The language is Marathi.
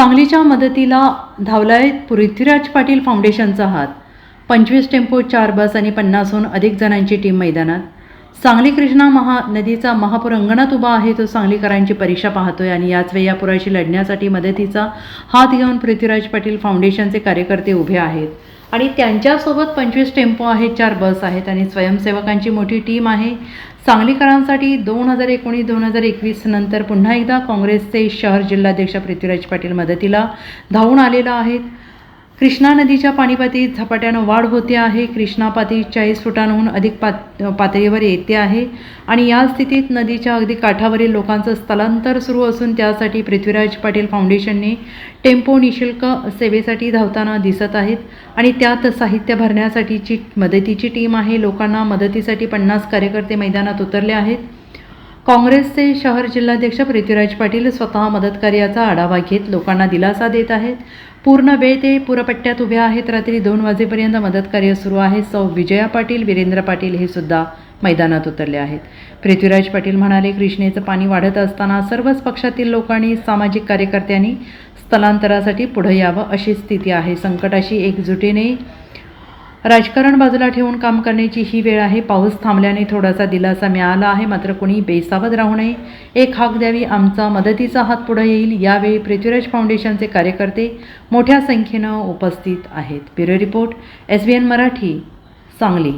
सांगलीच्या मदतीला धावलाय पृथ्वीराज पाटील फाउंडेशनचा हात. पंचवीस टेम्पो चार बस आणि पन्नासहून अधिक जणांची टीम मैदानात. सांगली कृष्णा महा नदीचा महापूर अंगणात उभा आहे तो सांगलीकरांची परीक्षा पाहतोय आणि याच वेळी या पुराशी लढण्यासाठी मदतीचा हात घेऊन पृथ्वीराज पाटील फाउंडेशनचे कार्यकर्ते उभे आहेत. आणि त्यांच्यासोबत पंचवीस टेम्पो आहेत चार बस आहेत आणि स्वयंसेवकांची मोठी टीम आहे. सांगलीकरांसाठी दोन हजार एकोणीस दोन हजार एकवीस नंतर पुन्हा एकदा काँग्रेसचे शहर जिल्हाध्यक्ष पृथ्वीराज पाटील मदतीला धावून आलेला आहेत. कृष्णा नदीच्या पाणीपातळीत झपाट्यानं वाढ होते आहे. कृष्णा पातळी चाळीस फुटांहून अधिक पात पातळीवर येते आहे. आणि या स्थितीत नदीच्या अगदी काठावरील लोकांचं स्थलांतर सुरू असून त्यासाठी पृथ्वीराज पाटील फाउंडेशनने टेम्पो निशुल्क सेवेसाठी धावताना दिसत आहेत. आणि त्यात साहित्य भरण्यासाठीची मदतीची टीम आहे. लोकांना मदतीसाठी पन्नास कार्यकर्ते मैदानात उतरले आहेत. काँग्रेसचे शहर जिल्हाध्यक्ष पृथ्वीराज पाटील स्वतः मदतकार्याचा आढावा घेत लोकांना दिलासा देत आहेत. पूर्ण वेळ ते पुरपट्ट्यात उभे आहेत. रात्री दोन वाजेपर्यंत मदतकार्य सुरू आहे. सौ. विजया पाटील वीरेंद्र पाटील हे सुद्धा मैदानात उतरले आहेत. पृथ्वीराज पाटील म्हणाले कृष्णेचं पाणी वाढत असताना सर्वच पक्षातील लोकांनी सामाजिक कार्यकर्त्यांनी स्थलांतरासाठी पुढे यावं अशी स्थिती आहे. संकटाशी एकजुटीने राजकारण बाजूला ठेवून काम करण्याची ही वेळ आहे. पाऊस थांबल्याने थोडासा दिलासा मिळाला आहे. मात्र कोणी बेसावध राहू नये. एक हाक द्यावी. आमचा मदतीचा हात पुढे येईल. यावेळी पृथ्वीराज फाउंडेशनचे कार्यकर्ते मोठ्या संख्येनं उपस्थित आहेत. Bureau report S B N Marathi Sangli.